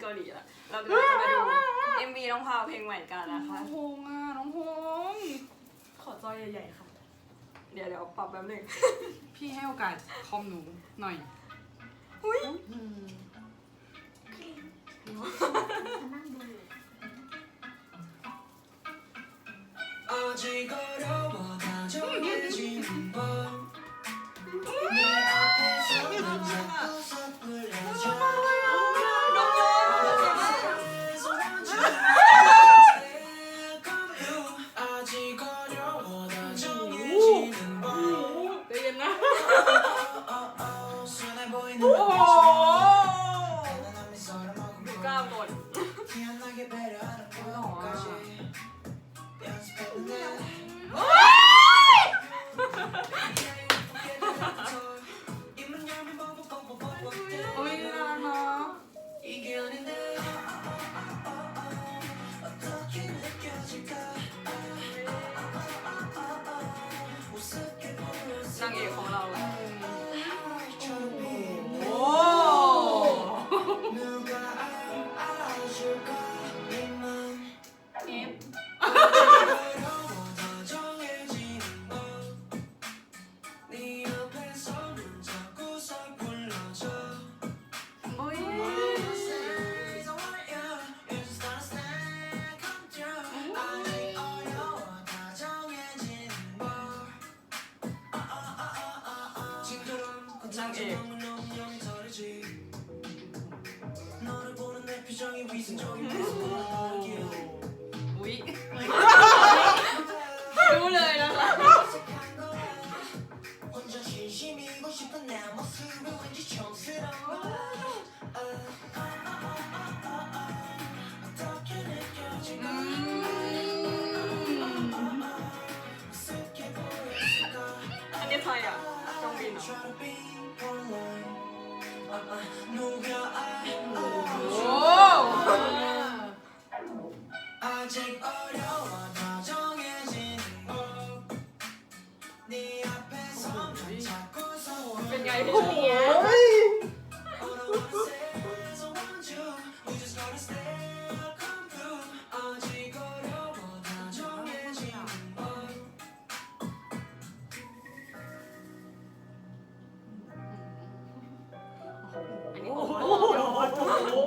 เกาหลีละเราก็จะมาดู MV น้องพาวเพลงใหม่กันนะคะน้องพงอะน้องพงขอจอใหญ่ๆค่ะ เดี๋ยวเดี๋ยวปรับแป๊บหนึงพี่ให้โอกาสคอมหนูหน่อย อุ้ย 순해 보이는 눈 부정이 위선적인 모습 아니, 오, 오, 오, 오, 오, 오, 오,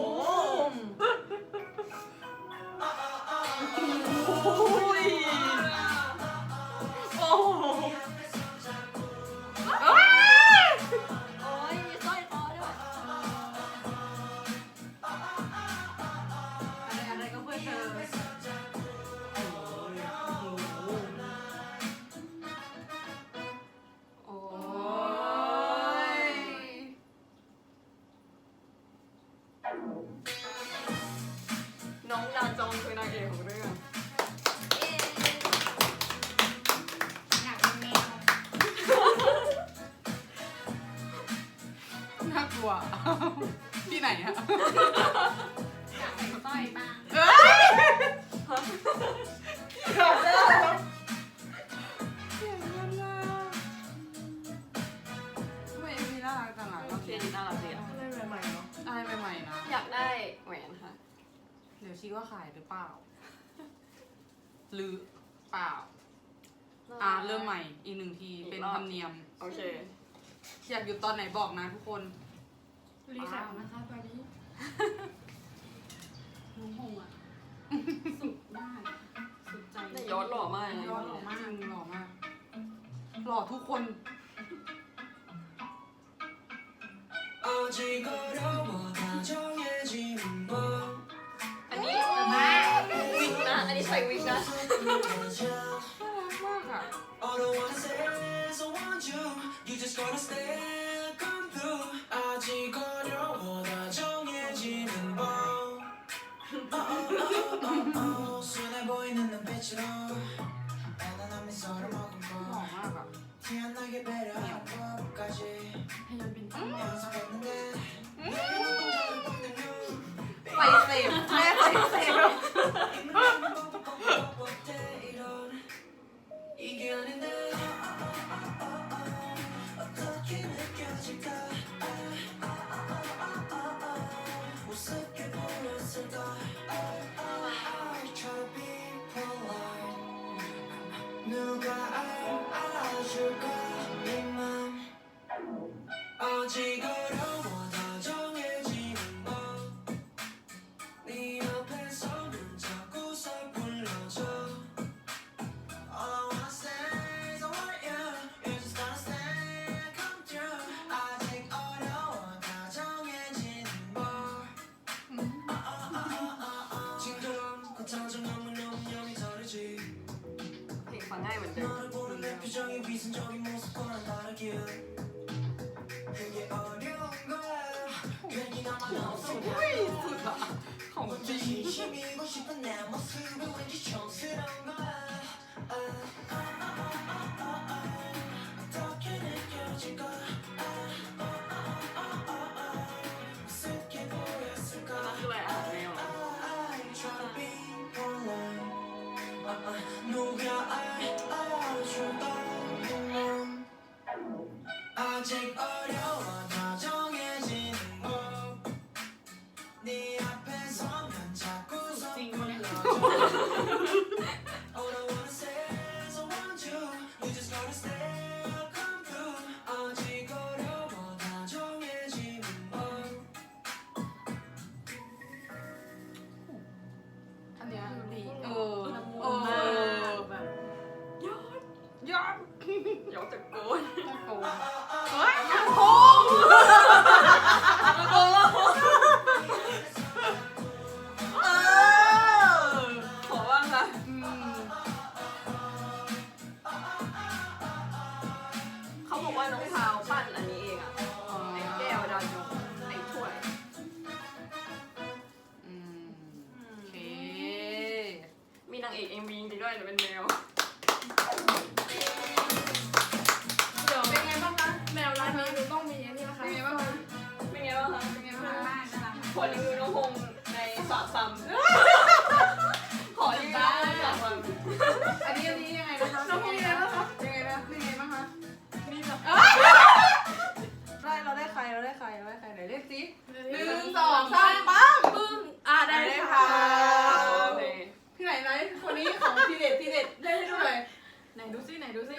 นอะอยากเป็นต้อยบ้างเอ้ยเก่งมากทำไมเอ็มวีน่ารักจังอะรอบเพลนี้งน่ารักดีอะอะไรใหม่ๆเนาะอะไรใหม่ๆนะ อยากได้แหวนค่ะ เดี๋ยวชีว่าขายหรือเปล่า หรือเปล่า อ่าเริ่มใหม่อีกหนึ่งที เป็นธรรมเนียม โอเค อยากหยุดตอนไหนบอกนะทุกคน รีสาวนะคะตอนนี้ลุงหงอะ สุดมากสุดใจแต่ยอดหล่อมากนะยอดหล่อมากหล่อมาก หล่อทุกคนอันนี้มาวิกนะ อันนี้ใส่วิกนะ น่ารักมากอะ 순해 보이는 눈빛으로 애난함이 서로 머금고 티안 나게 배려한 법까지 연습했는데 내 운동장을 뻗는 you Wait, wait, wait, wait. 누가 알아줄까? 너를 보는 내 표정이 위선적인 모습과는 다르게 그게 어려운 거야 괜히 나만 없어 贵死吧，好 혼자 低。 진심이고 싶은 내 모습이 왠지 정스러운 거야 아, 아. take all เท้าปั่นอันนี้เองอะ อยู่ไหนดูซิ